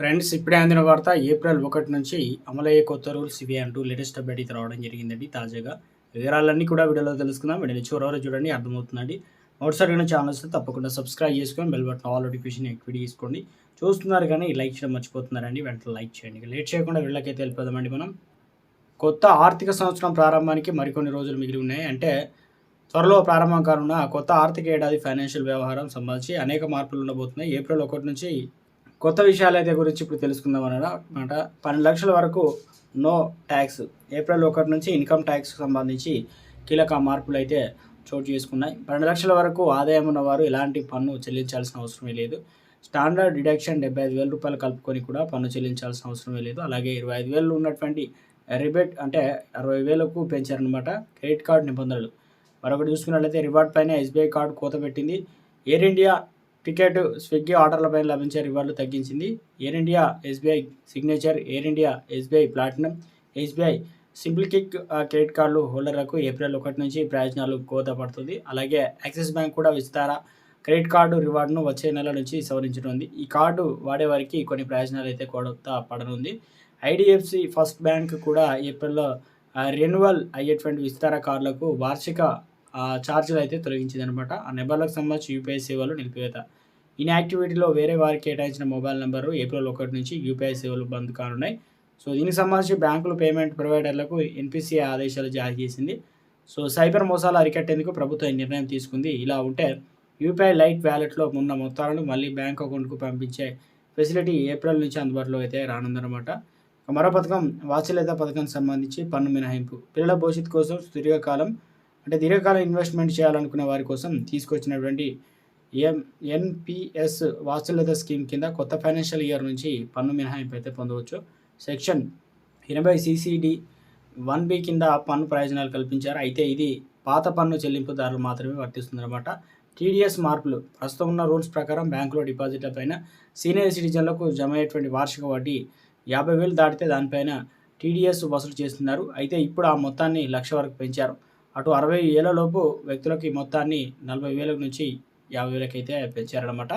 Friends ఇప్పుడే అందిన వార్త ఏప్రిల్ ఒకటి నుంచి అమలయ్యే కొత్త రూల్స్ ఇవి అంటూ లేటెస్ట్ అప్డేట్ అయితే రావడం జరిగిందండి తాజాగా. వివరాలన్నీ కూడా వీడియోలో తెలుసుకుందాం. వీడియో చివరి చూడండి అర్థమవుతుందండి. మొదటిసారి ఛానల్ వస్తే తప్పకుండా సబ్స్క్రైబ్ చేసుకొని bell button all notification activate చేసుకోండి. చూస్తున్నారు కానీ లైక్ చేయడం మర్చిపోతున్నారండి వెంటనే లైక్ చేయండి. లేట్ చేయకుండా వీళ్ళకైతే వెళ్ళిపోదామండి మనం. కొత్త ఆర్థిక సంవత్సరం ప్రారంభానికి మరికొన్ని రోజులు మిగిలి ఉన్నాయి. అంటే త్వరలో ప్రారంభం కానున్న కొత్త ఆర్థిక ఏడాది ఫైనాన్షియల్ వ్యవహారం సంబంధించి అనేక మార్పులు ఉండబోతున్నాయి. ఏప్రిల్ ఒకటి నుంచి కొత్త విషయాలు అయితే గురించి ఇప్పుడు తెలుసుకుందాం అనమాట పన్నెండు లక్షల వరకు నో ట్యాక్స్. ఏప్రిల్ ఒకటి నుంచి ఇన్కమ్ ట్యాక్స్కి సంబంధించి కీలక మార్పులు అయితే చోటు చేసుకున్నాయి. పన్నెండు లక్షల వరకు ఆదాయం ఉన్నవారు ఎలాంటి పన్ను చెల్లించాల్సిన అవసరమే లేదు. స్టాండర్డ్ డిడక్షన్ డెబ్బై ఐదు వేల రూపాయలు కలుపుకొని కూడా పన్ను చెల్లించాల్సిన అవసరమే లేదు. అలాగే ఇరవై ఐదు వేలు ఉన్నటువంటి రిబేట్ అంటే అరవై వేలకు పెంచారనమాట క్రెడిట్ కార్డు నిబంధనలు. మరొకటి చూసుకున్నట్లయితే రివార్డ్ పైన ఎస్బీఐ కార్డు కోత పెట్టింది. ఎయిర్ ఇండియా టికెట్ స్విగ్గీ ఆర్డర్లపై లభించే రివార్డులు తగ్గించింది. Air India SBI signature Air India SBI platinum SBI simple kick credit కార్డులు హోల్డర్లకు ఏప్రిల్ ఒకటి నుంచి ప్రయోజనాలు కోత పడుతుంది. అలాగే యాక్సిస్ బ్యాంక్ కూడా విస్తార క్రెడిట్ కార్డు రివార్డును వచ్చే నెల నుంచి సవరించనుంది. ఈ కార్డు వాడేవారికి కొన్ని ప్రయోజనాలు అయితే కోత పడనుంది. ఐడిఎఫ్సి ఫస్ట్ బ్యాంక్ కూడా ఏప్రిల్లో రెన్యువల్ అయ్యేటువంటి విస్తార కార్డులకు వార్షిక ఛార్జీలు అయితే తొలగించిందనమాట. ఆ నెంబర్లకు సంబంధించి యూపీఐ సేవలు నిలిపివేత. ఇన్యాక్టివిటీలో వేరే వారికి కేటాయించిన మొబైల్ నెంబరు ఏప్రిల్ ఒకటి నుంచి యూపీఐ సేవలు బంద్ కానున్నాయి. సో దీనికి సంబంధించి బ్యాంకులు పేమెంట్ ప్రొవైడర్లకు ఎన్పిసిఐ ఆదేశాలు జారీ చేసింది. సో సైబర్ మోసాలు అరికట్టేందుకు ప్రభుత్వం నిర్ణయం తీసుకుంది. ఇలా ఉంటే యూపీఐ లైట్ వ్యాలెట్లో ఉన్న మొత్తాలను మళ్ళీ బ్యాంక్ అకౌంట్కు పంపించే ఫెసిలిటీ ఏప్రిల్ నుంచి అందుబాటులో అయితే రానుందనమాట. మరో పథకం వాత్సల్యత పథకానికి సంబంధించి పన్ను మినహాయింపు. పిల్లల భవిష్యత్తు కోసం దీర్ఘకాలం అంటే దీర్ఘకాల ఇన్వెస్ట్మెంట్ చేయాలనుకునే వారి కోసం తీసుకొచ్చినటువంటి ఎం ఎన్పిఎస్ వాత్సల్యత స్కీమ్ కింద కొత్త ఫైనాన్షియల్ ఇయర్ నుంచి పన్ను మినహాయింపు అయితే పొందవచ్చు. సెక్షన్ ఎనభై సిసిడి వన్ బి కింద పన్ను ప్రయోజనాలు కల్పించారు. అయితే ఇది పాత పన్ను చెల్లింపుదారులు మాత్రమే వర్తిస్తుందన్నమాట. టీడీఎస్ మార్పులు ప్రస్తుతం ఉన్న రూల్స్ ప్రకారం బ్యాంకులో డిపాజిట్ల పైన సీనియర్ సిటిజన్లకు జమ అయ్యేటువంటి వార్షిక వడ్డీ యాభై వేలు దాటితే దానిపైన టీడీఎస్ వసూలు చేస్తున్నారు. అయితే ఇప్పుడు ఆ మొత్తాన్ని లక్ష వరకు పెంచారు. అటు అరవై ఏళ్ళలోపు వ్యక్తులకు ఈ మొత్తాన్ని నలభై వేల నుంచి యాభై వేలకైతే పెంచారనమాట